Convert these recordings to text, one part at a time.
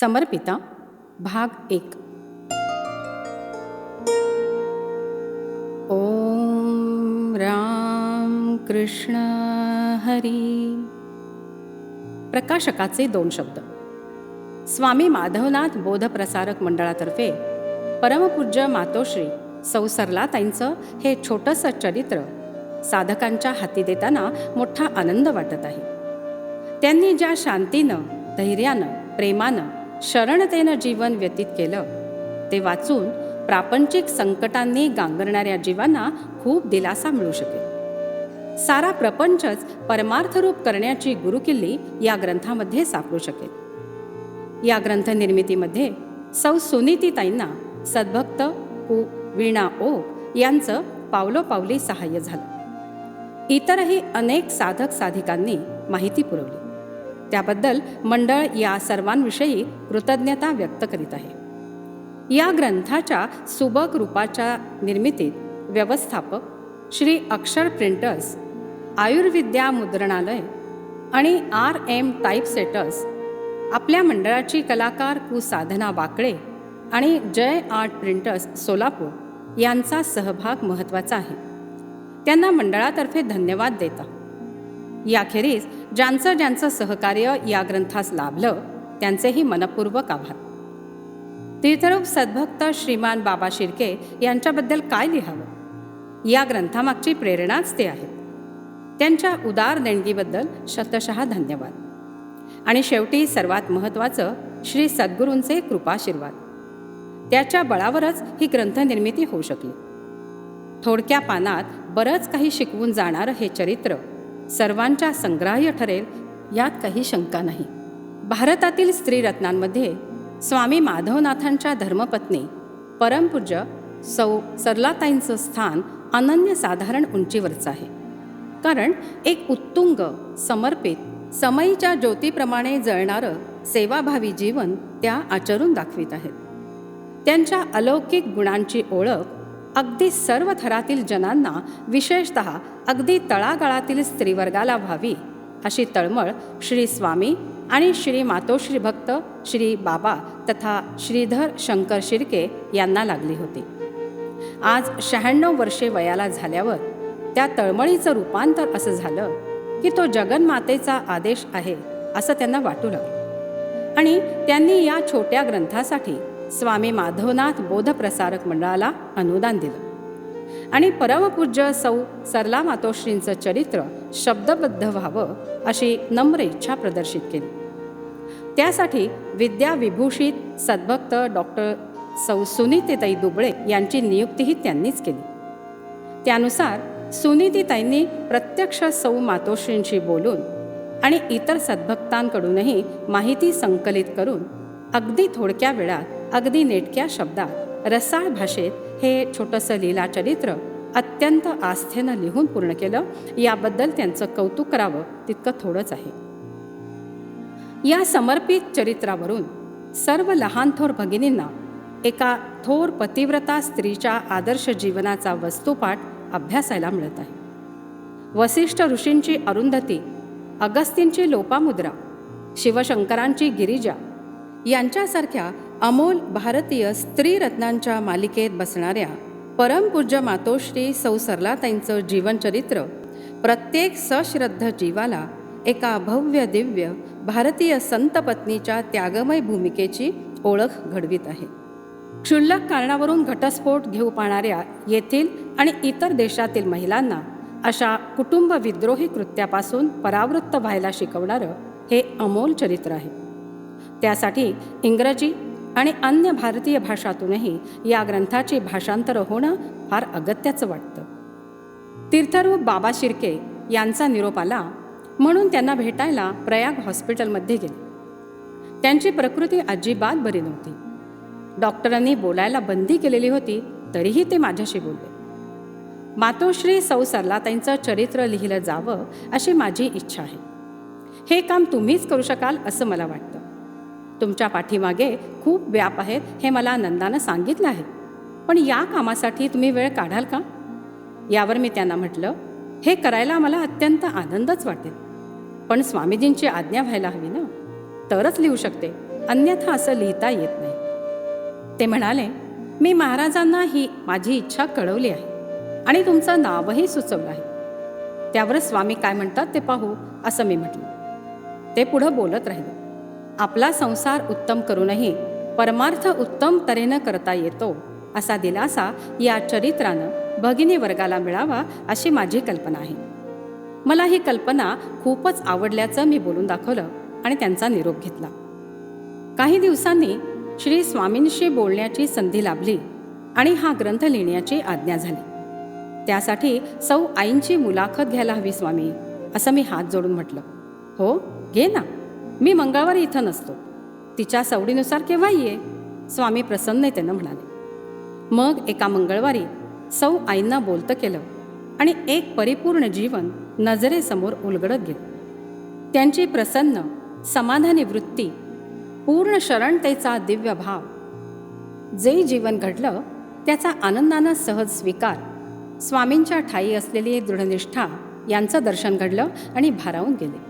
समर्पिता भाग एक. ओम राम कृष्ण हरी. प्रकाशकाचे दोन शब्द. स्वामी माधवनाथ बोधप्रसारक मंडळातर्फे परमपूज्य मातोश्री सौसरलाताईंचं हे छोटंसं चरित्र साधकांच्या हाती देताना मोठा आनंद वाटत आहे. त्यांनी ज्या शांतीनं धैर्यानं प्रेमानं शरणतेनं जीवन व्यतीत केलं. ते वाचून प्रापंचिक संकटांनी गांगरणाऱ्या जीवांना खूप दिलासा मिळू शकेल. सारा प्रपंचच परमार्थरूप करण्याची गुरुकिल्ली या ग्रंथामध्ये सापडू शकेल. या ग्रंथ निर्मितीमध्ये सौ सुनीतीताईंना सद्भक्त कु वीणा ओक यांचं पावलोपावली सहाय्य झालं. इतरही अनेक साधक साधिकांनी माहिती पुरवली. त्याबद्दल मंडळ या सर्वांविषयी कृतज्ञता व्यक्त करीत आहे. या ग्रंथाच्या सुबक रूपाच्या निर्मितीत व्यवस्थापक श्री अक्षर प्रिंटर्स आयुर्विद्या मुद्रणालय आणि आर एम टाईपसेटर्स आपल्या मंडळाची कलाकार कु साधना वाकळे आणि जय आर्ट प्रिंटर्स सोलापूर यांचा सहभाग महत्त्वाचा आहे. त्यांना मंडळातर्फे धन्यवाद देता. याखेरीज ज्यांचं ज्यांचं सहकार्य या ग्रंथास लाभलं त्यांचेही मनपूर्वक आभार. तीर्थरूप सद्भक्त श्रीमान बाबा शिर्के यांच्याबद्दल काय लिहावं? या ग्रंथामागची प्रेरणाच ते आहेत. त्यांच्या उदार देणगीबद्दल शतशः धन्यवाद. आणि शेवटी सर्वात महत्त्वाचं श्री सद्गुरूंचे कृपाशीर्वाद. त्याच्या बळावरच ही ग्रंथनिर्मिती होऊ शकली. थोडक्या पानात बरंच काही शिकवून जाणारं हे चरित्र सर्वांच्या संग्राह्य ठरेल यात काही शंका नाही. भारतातील स्त्रीरत्नांमध्ये स्वामी माधवनाथांच्या धर्मपत्नी परमपूज्य सौ सरलाताईंचं स्थान अनन्यसाधारण उंचीवरचं आहे. कारण एक उत्तुंग समर्पित समयीच्या ज्योतीप्रमाणे जळणारं सेवाभावी जीवन त्या आचरून दाखवित आहेत. त्यांच्या अलौकिक गुणांची ओळख अगदी सर्व थरातील जनांना विशेषत अगदी तळागाळातील स्त्रीवर्गाला व्हावी अशी तळमळ श्री स्वामी आणि श्री मातोश्री भक्त श्री बाबा तथा श्रीधर शंकर शिर्के यांना लागली होती. आज शहाण्णव वर्षे वयाला झाल्यावर त्या तळमळीचं रूपांतर असं झालं की तो जगन्मातेचा आदेश आहे असं त्यांना वाटू लागलं. आणि त्यांनी या छोट्या ग्रंथासाठी स्वामी माधवनाथ बोधप्रसारक मंडळाला अनुदान दिलं. आणि परमपूज्य सौ सरला मातोश्रींचं चरित्र शब्दबद्ध व्हावं अशी नम्र इच्छा प्रदर्शित केली. त्यासाठी विद्याविभूषित सद्भक्त डॉक्टर सौ सुनीतीताई दुबळे यांची नियुक्तीही त्यांनीच केली. त्यानुसार सुनीतीताईंनी प्रत्यक्ष सौ मातोश्रींशी बोलून आणि इतर सद्भक्तांकडूनही माहिती संकलित करून अगदी थोडक्या वेळात अगदी नेटक्या शब्दात रसाळ भाषेत हे छोटंसं लीला चरित्र अत्यंत आस्थेनं लिहून पूर्ण केलं याबद्दल त्यांचं कौतुक करावं तितकं थोडंच आहे. या समर्पित चरित्रावरून सर्व लहान थोर भगिनींना एका थोर पतिव्रता स्त्रीच्या आदर्श जीवनाचा वस्तुपाठ अभ्यासायला मिळत आहे. वसिष्ठ ऋषींची अरुंधती अगस्तींची लोपामुद्रा शिवशंकरांची गिरिजा यांच्यासारख्या अमोल भारतीय स्त्रीरत्नांच्या मालिकेत बसणाऱ्या परमपूज्य मातोश्री सौ सरलाताईंचं जीवनचरित्र प्रत्येक सश्रद्ध जीवाला एका भव्य दिव्य भारतीय संतपत्नीच्या त्यागमय भूमिकेची ओळख घडवीत आहे. क्षुल्लक कारणावरून घटस्फोट घेऊ पाहणाऱ्या येथील आणि इतर देशातील महिलांना अशा कुटुंब विद्रोही कृत्यापासून परावृत्त व्हायला शिकवणारं हे अमोल चरित्र आहे. त्यासाठी इंग्रजी आणि अन्य भारतीय भाषातूनही या ग्रंथाची भाषांतर होणं फार अगत्याचं वाटतं. तीर्थरूप बाबा शिर्के यांचा निरोप आला म्हणून त्यांना भेटायला प्रयाग हॉस्पिटलमध्ये गेले. त्यांची प्रकृती अजिबात बरी नव्हती. डॉक्टरांनी बोलायला बंदी केलेली होती तरीही ते माझ्याशी बोलले. मातोश्री सौ सरलाताईंचं चरित्र लिहिलं जावं अशी माझी इच्छा आहे. हे काम तुम्हीच करू शकाल असं मला वाटतं. तुमच्या पाठीमागे खूप व्याप आहेत हे मला आनंदानं सांगितलं आहे. पण या कामासाठी तुम्ही वेळ काढाल का? यावर मी त्यांना म्हटलं हे करायला मला अत्यंत आनंदच वाटेल. पण स्वामीजींची आज्ञा व्हायला हवी ना? तरच लिहू शकते. अन्यथा असं लिहिता येत नाही. ते म्हणाले मी महाराजांना ही माझी इच्छा कळवली आहे आणि तुमचं नावही सुचवलं आहे. त्यावर स्वामी काय म्हणतात ते पाहू असं मी म्हटलं. ते पुढं बोलत राहिले. आपला संसार उत्तम करूनही परमार्थ उत्तम तऱ्हेनं करता येतो असा दिलासा या चरित्रानं भगिनी वर्गाला मिळावा अशी माझी कल्पना आहे. मला ही कल्पना खूपच आवडल्याचं मी बोलून दाखवलं आणि त्यांचा निरोप घेतला. काही दिवसांनी श्री स्वामींशी बोलण्याची संधी लाभली आणि हा ग्रंथ लिहिण्याची आज्ञा झाली. त्यासाठी सौ आईंची मुलाखत घ्यायला हवी स्वामी असं मी हात जोडून म्हटलं. हो घे ना. मी मंगळवारी इथं नसतो. तिच्या सवडीनुसार केव्हा ये? स्वामी प्रसन्नतेनं म्हणाले. मग एका मंगळवारी सौ आईंना बोलतं केलं आणि एक परिपूर्ण जीवन नजरेसमोर उलगडत गेलं. त्यांची प्रसन्न समाधानी वृत्ती पूर्ण शरणतेचा दिव्य भाव जे जीवन घडलं त्याचा आनंदानं सहज स्वीकार स्वामींच्या ठाई असलेली दृढनिष्ठा यांचं दर्शन घडलं आणि भारावून गेले.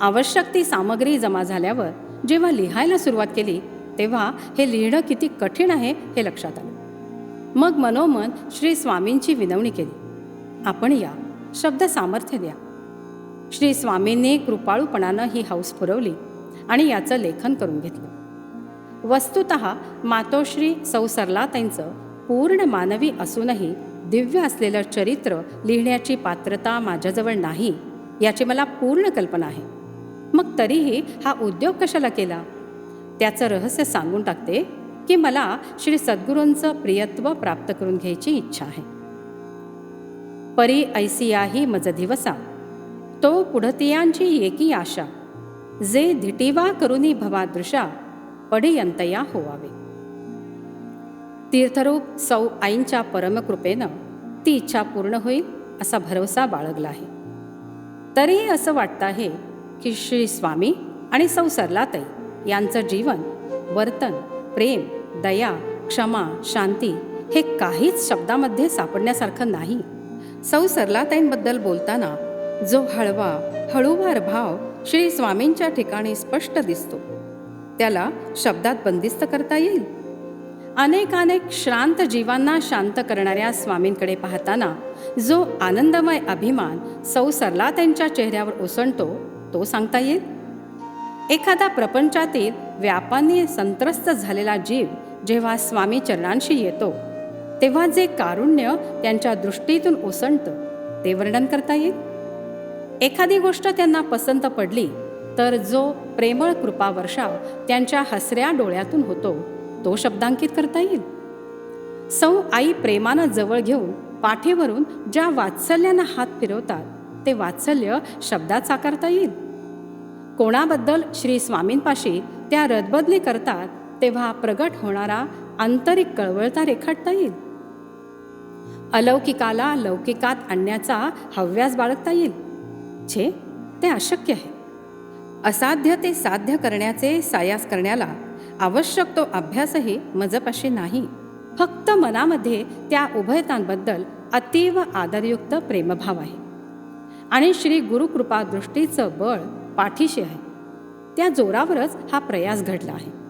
आवश्यक ती सामग्री जमा झाल्यावर जेव्हा लिहायला सुरुवात केली तेव्हा हे लिहिणं किती कठीण आहे हे लक्षात आलं. मग मनोमन श्री स्वामींची विनवणी केली. आपण या. शब्द सामर्थ्य द्या. श्री स्वामींनी कृपाळूपणानं ही हौस पुरवली आणि याचं लेखन करून घेतलं. वस्तुत मातोश्री सौ सरलाताईंचं पूर्ण मानवी असूनही दिव्य असलेलं चरित्र लिहिण्याची पात्रता माझ्याजवळ नाही याची मला पूर्ण कल्पना आहे. मग तरीही हा उद्योग कशाला केला? त्याचं रहस्य सांगून टाकते की मला श्री सद्गुरूंचं प्रियत्व प्राप्त करून घ्यायची इच्छा आहे. परी ऐसियाही मज दिवसा तो पुढतियांची एकी आशा जे धिटिवा करुनी भवादृशा पडियंतया होवावे. तीर्थरूप सौ आईंच्या परमकृपेनं ती इच्छा पूर्ण होईल असा भरवसा बाळगला आहे. तरीही असं वाटतं आहे की श्री स्वामी आणि सौ सरलाताई यांचं जीवन वर्तन प्रेम दया क्षमा शांती हे काहीच शब्दामध्ये सापडण्यासारखं नाही. सौ सरलाताईंबद्दल बोलताना जो हळवा हळूवार भाव श्री स्वामींच्या ठिकाणी स्पष्ट दिसतो त्याला शब्दात बंदिस्त करता येईल? अनेकानेक श्रांत जीवांना शांत करणाऱ्या स्वामींकडे पाहताना जो आनंदमय अभिमान सौ सरलाताईंच्या चेहऱ्यावर ओसंडतो तो सांगता येईल? एखादा प्रपंचातील व्यापाने संत्रस्त झालेला जीव जेव्हा स्वामी चरणांशी येतो तेव्हा जे कारुण्य त्यांच्या दृष्टीतून ओसंडतं ते वर्णन करता येईल? एखादी गोष्ट त्यांना पसंत पडली तर जो प्रेमळ कृपा वर्षाव त्यांच्या हसऱ्या डोळ्यातून होतो तो शब्दांकित करता येईल? सौ आई प्रेमानं जवळ घेऊन पाठीवरून ज्या वात्सल्यानं हात फिरवतात ते वात्सल्य शब्दात साकारता येईल? कोणाबद्दल श्री स्वामींपाशी त्या रदबदली करतात तेव्हा प्रगट होणारा आंतरिक कळवळता रेखाटता येईल. अलौकिकाला लौकिकात आणण्याचा हव्यास बाळगता येईल. छे ते अशक्य आहे. असाध्य ते साध्य करण्याचे सायास करण्याला आवश्यक तो अभ्यासही मजपाशी नाही. फक्त मनामध्ये त्या उभयतांबद्दल अतीव आदरयुक्त प्रेमभाव आहे. आणि श्री गुरुकृपादृष्टीचं बळ पाठीशी आहे. त्या जोरावरच हा प्रयास घडला आहे.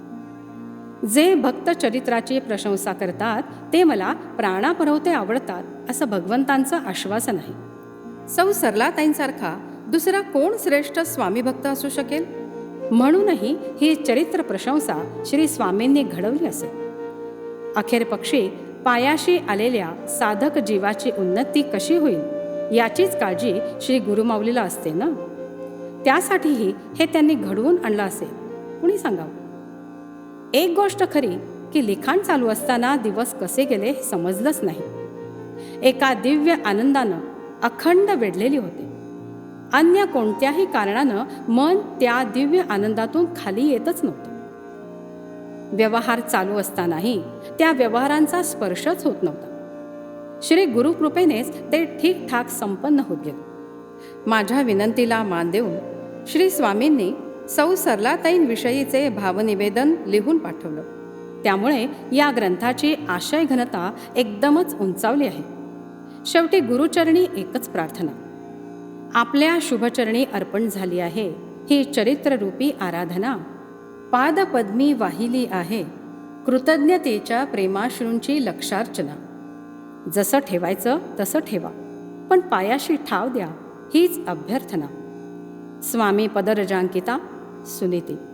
जे भक्त चरित्राची प्रशंसा करतात ते मला प्राणापरवते आवडतात असं भगवंतांचं आश्वासन आहे. सौ सरलाताईंसारखा दुसरा कोण श्रेष्ठ स्वामी भक्त असू शकेल? म्हणूनही ही चरित्र प्रशंसा श्री स्वामींनी घडवली असेल अखेर पक्षी पायाशी आलेल्या साधक जीवाची उन्नती कशी होईल याचीच काळजी श्री गुरुमाऊलीला असते ना? त्यासाठीही हे त्यांनी घडवून आणलं असेल कुणी सांगावं? एक गोष्ट खरी की लिखाण चालू असताना दिवस कसे गेले हे समजलंच नाही. एका दिव्य आनंदानं अखंड वेढलेली होते. अन्य कोणत्याही कारणानं मन त्या दिव्य आनंदातून खाली येतच नव्हतं. व्यवहार चालू असतानाही त्या व्यवहारांचा स्पर्शच होत नव्हता. श्री गुरुकृपेनेच ते ठीकठाक संपन्न होत गेले. माझ्या विनंतीला मान देऊन श्री स्वामींनी सौ सरलाताईंविषयीचे भावनिवेदन लिहून पाठवलं. त्यामुळे या ग्रंथाची आशय घनता एकदमच उंचावली आहे. शेवटी गुरुचरणी एकच प्रार्थना. आपल्या शुभचरणी अर्पण झाली आहे ही चरित्ररूपी आराधना. पादपद्मी वाहिली आहे कृतज्ञतेच्या प्रेमाश्रूंची लक्षार्चना. जसं ठेवायचं तसं ठेवा पण पायाशी ठाव द्या हीच अभ्यर्थना. स्वामी पदरजांकिता सुनीती.